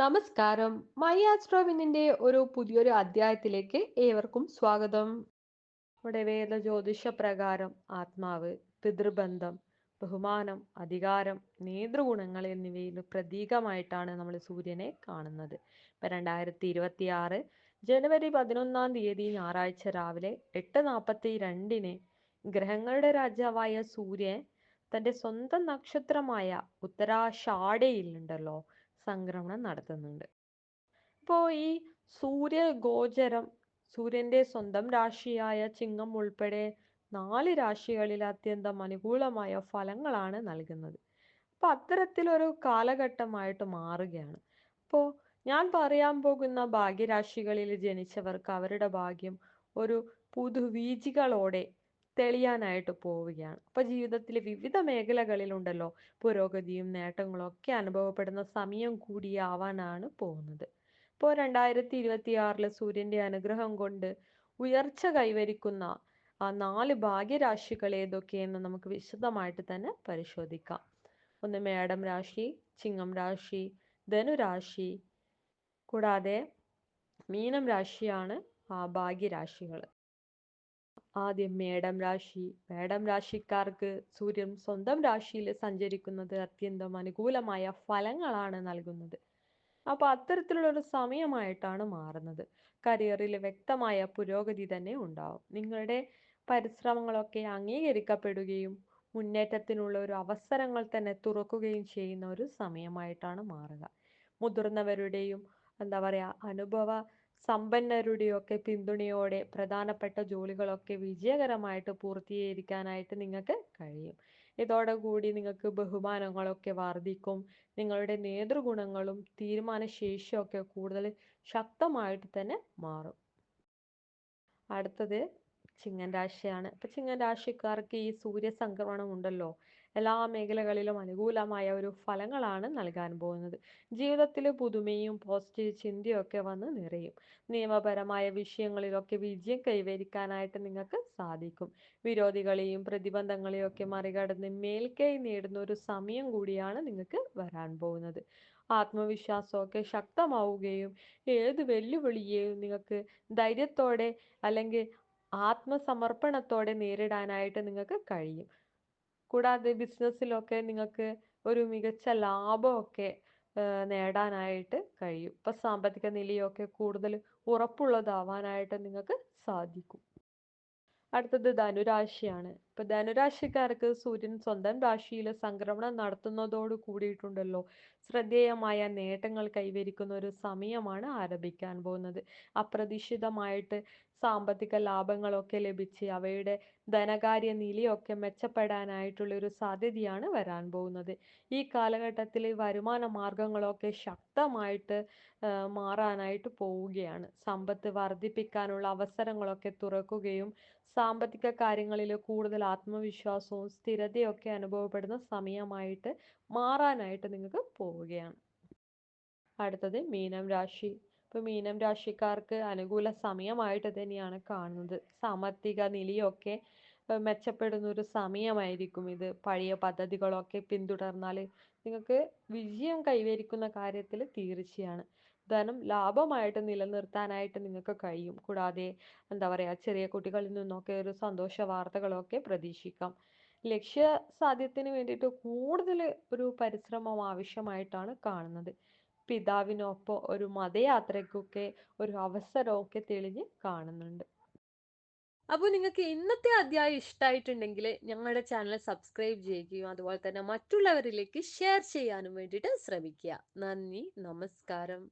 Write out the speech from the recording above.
നമസ്കാരം. മൈ ആസ്ട്രോവിനിന്റെ ഒരു പുതിയൊരു അധ്യായത്തിലേക്ക് ഏവർക്കും സ്വാഗതം. നമ്മുടെ വേദ ജ്യോതിഷ പ്രകാരം ആത്മാവ് പിതൃബന്ധം ബഹുമാനം അധികാരം നേതൃഗുണങ്ങൾ എന്നിവയിൽ പ്രതീകമായിട്ടാണ് നമ്മൾ സൂര്യനെ കാണുന്നത്. ഇപ്പൊ രണ്ടായിരത്തി ഇരുപത്തി ആറ് ജനുവരി പതിനൊന്നാം തീയതി ഞായറാഴ്ച രാവിലെ എട്ട് നാൽപ്പത്തി രണ്ടിന് ഗ്രഹങ്ങളുടെ രാജാവായ സൂര്യൻ തന്റെ സ്വന്തം നക്ഷത്രമായ ഉത്തരാഷാഢയിൽ ഉണ്ടല്ലോ. സംക്രമണം നടത്തുന്നുണ്ട്. അപ്പോൾ ഈ സൂര്യ ഗോചരം സൂര്യന്റെ സ്വന്തം രാശിയായ ചിങ്ങം ഉൾപ്പെടെ നാല് രാശികളിൽ അത്യന്തം അനുകൂലമായ ഫലങ്ങളാണ് നൽകുന്നത്. അപ്പൊ അത്തരത്തിലൊരു കാലഘട്ടമായിട്ട് മാറുകയാണ്. അപ്പോൾ ഞാൻ പറയാൻ പോകുന്ന ഭാഗ്യരാശികളിൽ ജനിച്ചവർക്ക് അവരുടെ ഭാഗ്യം ഒരു പുതുവീജികളോടെ തെളിയാനായിട്ട് പോവുകയാണ്. അപ്പൊ ജീവിതത്തിലെ വിവിധ മേഖലകളിലുണ്ടല്ലോ പുരോഗതിയും നേട്ടങ്ങളും ഒക്കെ അനുഭവപ്പെടുന്ന സമയം കൂടിയാവാനാണ് പോകുന്നത്. ഇപ്പോൾ രണ്ടായിരത്തി ഇരുപത്തി ആറിൽ സൂര്യന്റെ അനുഗ്രഹം കൊണ്ട് ഉയർച്ച കൈവരിക്കുന്ന ആ നാല് ഭാഗ്യരാശികൾ ഏതൊക്കെയെന്ന് നമുക്ക് വിശദമായിട്ട് തന്നെ പരിശോധിക്കാം. ഒന്ന് മേടം രാശി ചിങ്ങം രാശി ധനുരാശി കൂടാതെ മീനം രാശിയാണ് ആ ഭാഗ്യരാശികൾ. ആദ്യം മേടം രാശി. മേടം രാശിക്കാർക്ക് സൂര്യൻ സ്വന്തം രാശിയിൽ സഞ്ചരിക്കുന്നത് അത്യന്തം അനുകൂലമായ ഫലങ്ങളാണ് നൽകുന്നത്. അപ്പൊ അത്തരത്തിലുള്ള ഒരു സമയമായിട്ടാണ് മാറുന്നത്. കരിയറിൽ വ്യക്തമായ പുരോഗതി തന്നെ ഉണ്ടാവും. നിങ്ങളുടെ പരിശ്രമങ്ങളൊക്കെ അംഗീകരിക്കപ്പെടുകയും മുന്നേറ്റത്തിനുള്ള ഒരു അവസരങ്ങൾ തന്നെ തുറക്കുകയും ചെയ്യുന്ന ഒരു സമയമായിട്ടാണ് മാറുക. മുതിർന്നവരുടെയും എന്താ പറയാ അനുഭവ സമ്പന്നരുടെയൊക്കെ പിന്തുണയോടെ പ്രധാനപ്പെട്ട ജോലികളൊക്കെ വിജയകരമായിട്ട് പൂർത്തീകരിക്കാനായിട്ട് നിങ്ങൾക്ക് കഴിയും. ഇതോടുകൂടി നിങ്ങൾക്ക് ബഹുമാനങ്ങളൊക്കെ വർദ്ധിക്കും. നിങ്ങളുടെ നേതൃഗുണങ്ങളും തീരുമാനശേഷിയൊക്കെ കൂടുതൽ ശക്തമായിട്ട് തന്നെ മാറും. അടുത്തത് ചിങ്ങൻ രാശിയാണ് ഇപ്പൊ ചിങ്ങൻ രാശിക്കാർക്ക് ഈ സൂര്യ സംക്രമണം ഉണ്ടല്ലോ. എല്ലാ മേഖലകളിലും അനുകൂലമായ ഒരു ഫലങ്ങളാണ് നൽകാൻ പോകുന്നത്. ജീവിതത്തിൽ പുതുമയും പോസിറ്റീവ് ചിന്തയും ഒക്കെ വന്ന് നിറയും. നിയമപരമായ വിഷയങ്ങളിലൊക്കെ വിജയം കൈവരിക്കാനായിട്ട് നിങ്ങൾക്ക് സാധിക്കും. വിരോധികളെയും പ്രതിബന്ധങ്ങളെയും ഒക്കെ മറികടന്ന് മേൽക്കൈ നേടുന്ന ഒരു സമയം കൂടിയാണ് നിങ്ങൾക്ക് വരാൻ പോകുന്നത്. ആത്മവിശ്വാസമൊക്കെ ശക്തമാവുകയും ഏത് വെല്ലുവിളിയെയും നിങ്ങൾക്ക് ധൈര്യത്തോടെ അല്ലെങ്കിൽ ആത്മസമർപ്പണത്തോടെ നേരിടാനായിട്ട് നിങ്ങൾക്ക് കഴിയും. കൂടാതെ ബിസിനസ്സിലൊക്കെ നിങ്ങൾക്ക് ഒരു മികച്ച ലാഭമൊക്കെ നേടാനായിട്ട് കഴിയും. ഇപ്പൊ സാമ്പത്തിക നിലയൊക്കെ കൂടുതൽ ഉറപ്പുള്ളതാവാനായിട്ട് നിങ്ങൾക്ക് സാധിക്കും. അടുത്തത് ധനുരാശിയാണ്. ഇപ്പൊ ധനുരാശിക്കാർക്ക് സൂര്യൻ സ്വന്തം രാശിയിൽ സംക്രമണം നടത്തുന്നതോട് കൂടിയിട്ടുണ്ടല്ലോ. ശ്രദ്ധേയമായ നേട്ടങ്ങൾ കൈവരിക്കുന്ന ഒരു സമയമാണ് ആരംഭിക്കാൻ പോകുന്നത്. അപ്രതീക്ഷിതമായിട്ട് സാമ്പത്തിക ലാഭങ്ങളൊക്കെ ലഭിച്ച് അവയുടെ ധനകാര്യ നിലയൊക്കെ മെച്ചപ്പെടാനായിട്ടുള്ള ഒരു സാധ്യതയാണ് വരാൻ പോകുന്നത്. ഈ കാലഘട്ടത്തിൽ വരുമാന മാർഗങ്ങളൊക്കെ ശക്തമായിട്ട് മാറാനായിട്ട് പോവുകയാണ്. സമ്പത്ത് വർദ്ധിപ്പിക്കാനുള്ള അവസരങ്ങളൊക്കെ തുറക്കുകയും സാമ്പത്തിക കാര്യങ്ങളിൽ കൂടുതൽ ആത്മവിശ്വാസവും സ്ഥിരതയൊക്കെ അനുഭവപ്പെടുന്ന സമയമായിട്ട് മാറാനായിട്ട് നിങ്ങൾക്ക് പോവുകയാണ്. അടുത്തത് മീനം രാശി. ഇപ്പൊ മീനം രാശിക്കാർക്ക് അനുകൂല സമയമായിട്ട് തന്നെയാണ് കാണുന്നത്. സാമ്പത്തിക നിലയൊക്കെ മെച്ചപ്പെടുന്ന ഒരു സമയമായിരിക്കും ഇത്. പഴയ പദ്ധതികളൊക്കെ പിന്തുടർന്നാൽ നിങ്ങൾക്ക് വിജയം കൈവരിക്കുന്ന കാര്യത്തിൽ തീർച്ചയാണ്. ധനം ലാഭമായിട്ട് നിലനിർത്താനായിട്ട് നിങ്ങൾക്ക് കഴിയും. കൂടാതെ എന്താ പറയാ ചെറിയ കുട്ടികളിൽ നിന്നൊക്കെ ഒരു സന്തോഷ വാർത്തകളൊക്കെ പ്രതീക്ഷിക്കാം. ലക്ഷ്യ സാധ്യത്തിന് വേണ്ടിയിട്ട് കൂടുതൽ ഒരു പരിശ്രമം ആവശ്യമായിട്ടാണ് കാണുന്നത്. പിതാവിനൊപ്പം ഒരു മതയാത്രയ്ക്കൊക്കെ ഒരു അവസരമൊക്കെ തെളിഞ്ഞ് കാണുന്നുണ്ട്. അപ്പോൾ നിങ്ങൾക്ക് ഇന്നത്തെ അധ്യായം ഇഷ്ടമായിട്ടുണ്ടെങ്കിൽ ഞങ്ങളുടെ ചാനൽ സബ്സ്ക്രൈബ് ചെയ്യുകയും അതുപോലെ തന്നെ മറ്റുള്ളവരിലേക്ക് ഷെയർ ചെയ്യാനും വേണ്ടിയിട്ട് ശ്രമിക്കുക. നന്ദി നമസ്കാരം.